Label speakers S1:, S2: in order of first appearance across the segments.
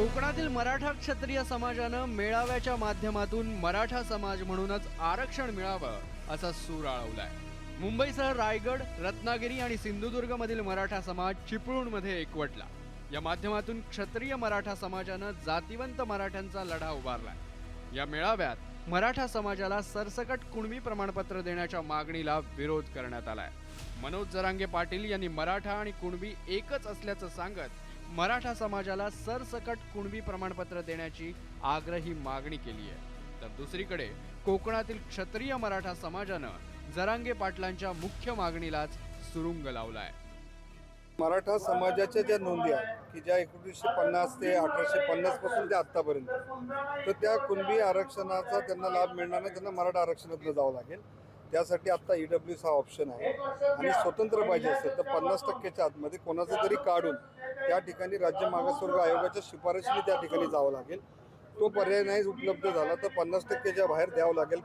S1: कोकणातील मराठा क्षत्रिय समाजानं मेळाव्याच्या माध्यमातून मराठा समाज म्हणूनच आरक्षण मिळावं असा सूर आळवलाय. मुंबईसह रायगड रत्नागिरी आणि सिंधुदुर्गमधील मराठा समाज चिपळूणमध्ये एकवटला. या माध्यमातून क्षत्रिय मराठा समाजानं जातिवंत मराठ्यांचा लढा उभारलाय. या मेळाव्यात मराठा समाजाला सरसकट कुणबी प्रमाणपत्र देण्याच्या मागणीला विरोध करण्यात आलाय. मनोज जरांगे पाटील यांनी मराठा आणि कुणबी एकच असल्याचं सांगत मराठा समाजाला सरसकट कुणबी प्रमाणपत्र देण्याची आग्रही मागणी केली आहे. तर दुसरीकडे कोकणातील क्षत्रिय मराठा समाजानं जरांगे पाटलांच्या मुख्य मागणीलाच सुरुंग लावलाय.
S2: मराठा समाजाच्या ज्या नोंदी आहेत की ज्या एकोणीसशे पन्नास ते अठराशे पन्नासपासून ते आत्तापर्यंत तर त्या कुणबी आरक्षणाचा त्यांना लाभ मिळणार नाही त्यांना मराठा आरक्षणातलं जावं लागेल. त्यासाठी आत्ता ई डब्ल्यू हा ऑप्शन आहे. आणि स्वतंत्र पाहिजे असेल तर पन्नास टक्क्याच्या आतमध्ये कोणाचं तरी काढून त्या ठिकाणी राज्य मागासवर्ग आयोगाच्या शिफारशीने त्या ठिकाणी जावं लागेल. तो पर्याय नाही उपलब्ध झाला तर पन्नास टक्केच्या बाहेर द्यावं लागेल.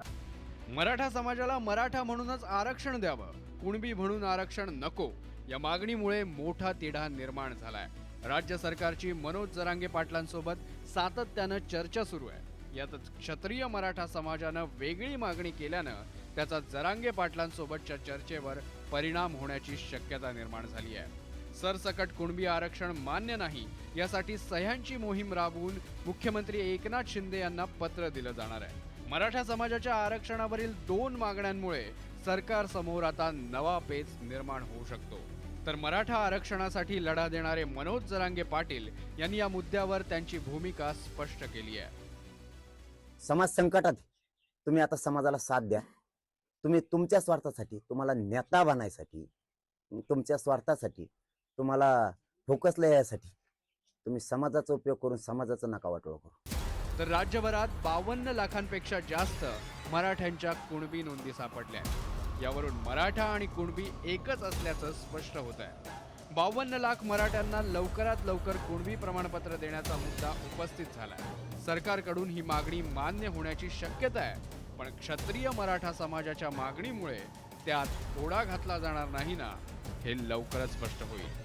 S1: मराठा समाजाला मराठा म्हणूनच आरक्षण द्यावं. कुणबी म्हणून आरक्षण नको. या मागणीमुळे मोठा तिढा निर्माण झालाय. राज्य सरकारची मनोज जरांगे पाटलांसोबत सातत्यानं चर्चा सुरू आहे. यातच क्षत्रिय मराठा समाजानं वेगळी मागणी केल्यानं त्याचा जरांगे पाटलांसोबतच्या चर्चेवर परिणाम होण्याची शक्यता निर्माण झाली आहे. सरसकट कुणबी आरक्षण मान्य नाही यासाठी सह्यांची मोहीम राबवून मुख्यमंत्री एकनाथ शिंदे यांना पत्र दिलं जाणार आहे. मराठा समाजाच्या आरक्षणावरील दोन मागण्यांमुळे सरकार समोर आता नवा पेच निर्माण होऊ शकतो. तर मराठा आरक्षणासाठी लढा देणारे मनोज जरांगे पाटील यांनी या मुद्द्यावर त्यांची भूमिका स्पष्ट केली आहे.
S3: समाज संकटात तुम्ही आता समाजाला साथ द्या. तुम्ही तुमच्या स्वार्थासाठी तुम्हाला नेता बनायसाठी तुमच्या स्वार्थासाठी तुम्हाला फोकसला यासाठी तुम्ही समाजाचा उपयोग करून समाजाचा नका वाटोळ करू
S1: तर राज्यभरात बावन्न लाखांपेक्षा जास्त मराठ्यांच्या कुणबी नोंदी सापडल्या यावरून मराठा आणि कुणबी एकच असल्याचं स्पष्ट होत आहे. बावन्न लाख मराठ्यांना लवकरात लवकर कुणबी प्रमाणपत्र देण्याचा मुद्दा उपस्थित झाला सरकारकडून ही मागणी मान्य होण्याची शक्यता आहे. पण क्षत्रिय मराठा समाजाच्या मागणीमुळे त्यात तोडा घातला जाणार नाही ना हे लवकरच स्पष्ट होईल.